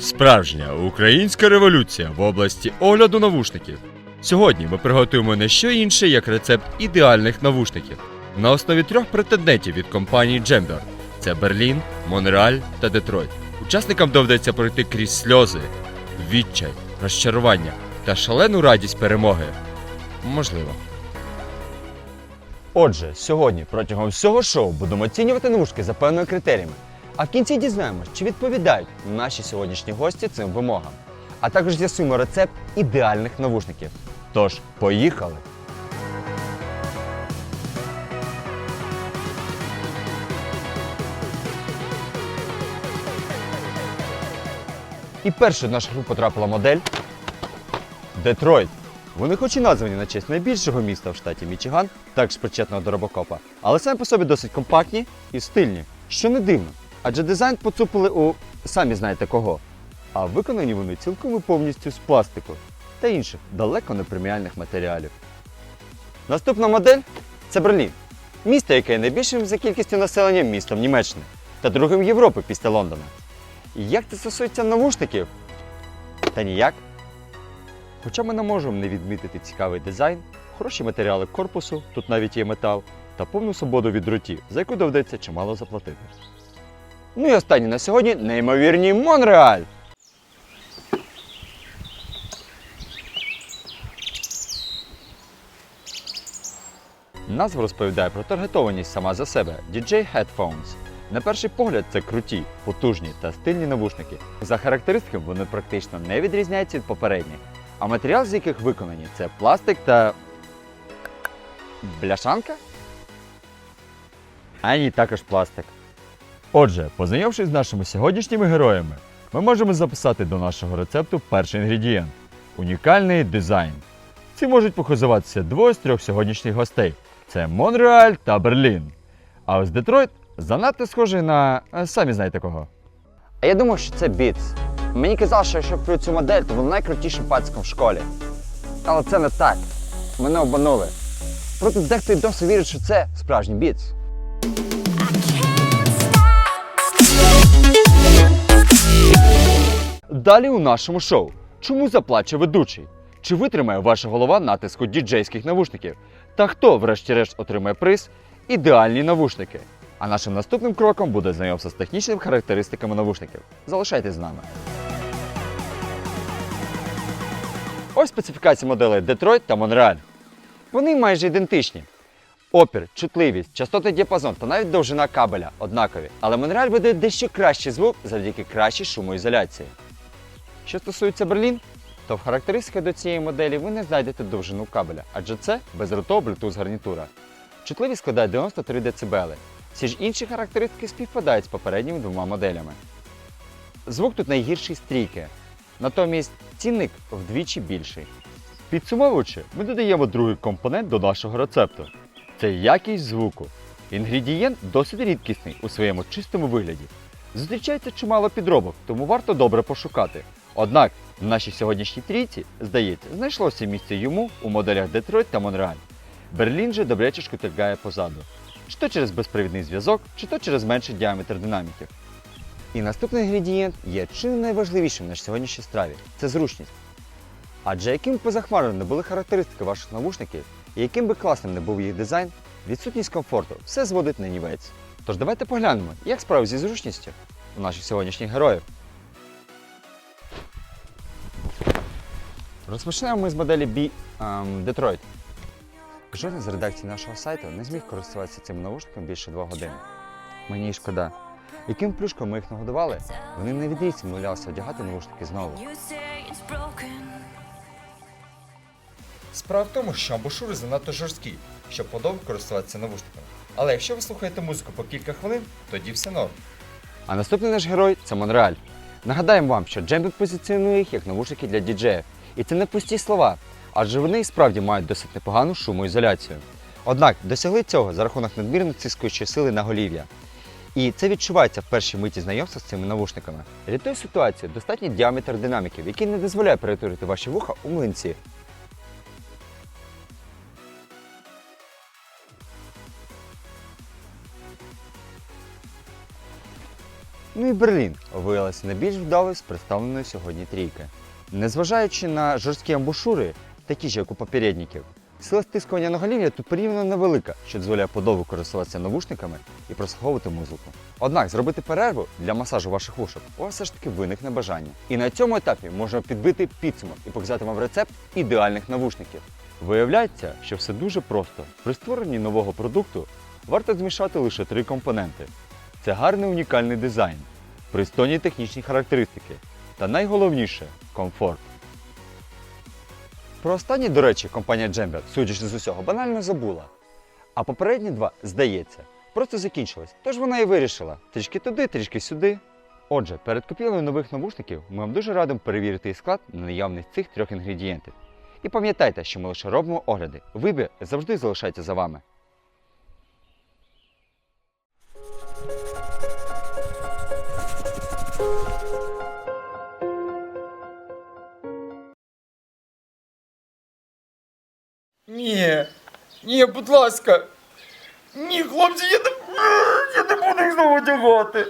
Справжня українська революція в області огляду навушників. Сьогодні ми приготуємо не що інше, як рецепт ідеальних навушників на основі трьох претендентів від компанії Jambor. Це Берлін, Монреаль та Детройт. Учасникам доведеться пройти крізь сльози, відчай, розчарування та шалену радість перемоги. Можливо. Отже, сьогодні протягом всього шоу будемо оцінювати навушки за певними критеріями. А в кінці дізнаємось, чи відповідають наші сьогоднішні гості цим вимогам. А також з'ясуємо рецепт ідеальних навушників. Тож, поїхали! І першою в нашу гру потрапила модель Детройт. Вони хоч і названі на честь найбільшого міста в штаті Мічиган, також причетного до робокопа, але самі по собі досить компактні і стильні, що не дивно. Адже дизайн поцупили у самі знаєте кого. А виконані вони цілком і повністю з пластику та інших далеко не преміальних матеріалів. Наступна модель це Берлін. Місто, яке є найбільшим за кількістю населення містом Німеччини та другим Європи після Лондона. І як це стосується навушників? Та ніяк. Хоча ми не можемо не відмітити цікавий дизайн, хороші матеріали корпусу, тут навіть є метал, та повну свободу від дротів, за яку доведеться чимало заплатити. Ну і останнє на сьогодні неймовірні Монреаль. Назва розповідає про таргетованість сама за себе DJ Headphones. На перший погляд це круті, потужні та стильні навушники. За характеристиками вони практично не відрізняються від попередніх, а матеріал, з яких виконані, це пластик та. бляшанка? А ні, також пластик. Отже, познайомившись з нашими сьогоднішніми героями, ми можемо записати до нашого рецепту перший інгредієнт унікальний дизайн. Ці можуть похизуватися двоє з трьох сьогоднішніх гостей: це Монреаль та Берлін. А ось Детройт занадто схожий на е, самі знаєте кого. А я думав, що це Beats. Мені казали, що якщо про цю модель, то був найкрутішим пациком в школі. Але це не так. Мене обманули. Проте дехто й досі вірить, що це справжній Beats. Далі у нашому шоу. Чому заплаче ведучий? Чи витримає ваша голова натиску діджейських навушників? Та хто, врешті-решт, отримає приз ідеальні навушники? А нашим наступним кроком буде знайомство з технічними характеристиками навушників. Залишайтесь з нами. Ось специфікації моделей Detroit та Monreal. Вони майже ідентичні. Опір, чутливість, частотний діапазон та навіть довжина кабеля однакові. Але Monreal видає дещо кращий звук завдяки кращій шумоізоляції. Що стосується Берлін, то в характеристиках до цієї моделі ви не знайдете довжину кабеля, адже це бездротова Bluetooth гарнітура. Чутливість складає 93 дБ. Всі ж інші характеристики співпадають з попередніми двома моделями. Звук тут найгірший стрійки, натомість цінник вдвічі більший. Підсумовуючи, ми додаємо другий компонент до нашого рецепту. Це якість звуку. Інгредієнт досить рідкісний у своєму чистому вигляді. Зустрічається чимало підробок, тому варто добре пошукати. Однак в нашій сьогоднішній трійці, здається, знайшлося місце йому у моделях Детройт та Монреаль. Берлін же добряче шкутильгає позаду. Чи то через безпровідний зв'язок, чи то через менший діаметр динаміків. І наступний інгредієнт є чи не найважливішим в нашій сьогоднішній страві це зручність. Адже яким б позахмарним не були характеристики ваших навушників, і яким би класним не був їх дизайн, відсутність комфорту все зводить на нівець. Тож давайте поглянемо, як справи зі зручністю у наших сьогоднішніх героїв. Розпочнемо ми з моделі B ем, Detroit. Жоден з редакцій нашого сайту не зміг користуватися цим наушником більше 2 години. Мені й шкода. Яким плюшком ми їх нагодували, вони не відрізці відмовлялися одягати навушники знову. Справа в тому, що амбушури занадто жорсткі, щоб подовго користуватися навушниками. Але якщо ви слухаєте музику по кілька хвилин, тоді все норм. А наступний наш герой це Монреаль. Нагадаємо вам, що Джембі позиціонує їх як навушники для діджеїв. І це не пусті слова, адже вони і справді мають досить непогану шумоізоляцію. Однак досягли цього за рахунок надмірно тискуючої сили на голів'я. І це відчувається в першій миті знайомства з цими навушниками. Рятує ситуацію достатній діаметр динаміків, який не дозволяє перетворити ваші вуха у млинці. Ну і Берлін виявилася найбільш вдалою з представленої сьогодні трійки. Незважаючи на жорсткі амбушури, такі ж як у попередників, сила стискування наголів'я тут порівняно невелика, що дозволяє подовго користуватися навушниками і прослуховувати музику. Однак зробити перерву для масажу ваших вушок у вас все ж таки виникне бажання. І на цьому етапі можна підбити підсумок і показати вам рецепт ідеальних навушників. Виявляється, що все дуже просто. При створенні нового продукту варто змішати лише три компоненти: це гарний унікальний дизайн, пристойні технічні характеристики та найголовніше комфорт. Про останні, до речі, компанія Джембер, судячи з усього, банально забула. А попередні два, здається, просто закінчились. Тож вона і вирішила трішки туди, трішки сюди. Отже, перед купівлею нових навушників ми вам дуже радимо перевірити їх склад на наявність цих трьох інгредієнтів. І пам'ятайте, що ми лише робимо огляди. Вибір завжди залишається за вами. Ні, ні, будь ласка. Ні, хлопці, я не, я не буду їх знову одягати.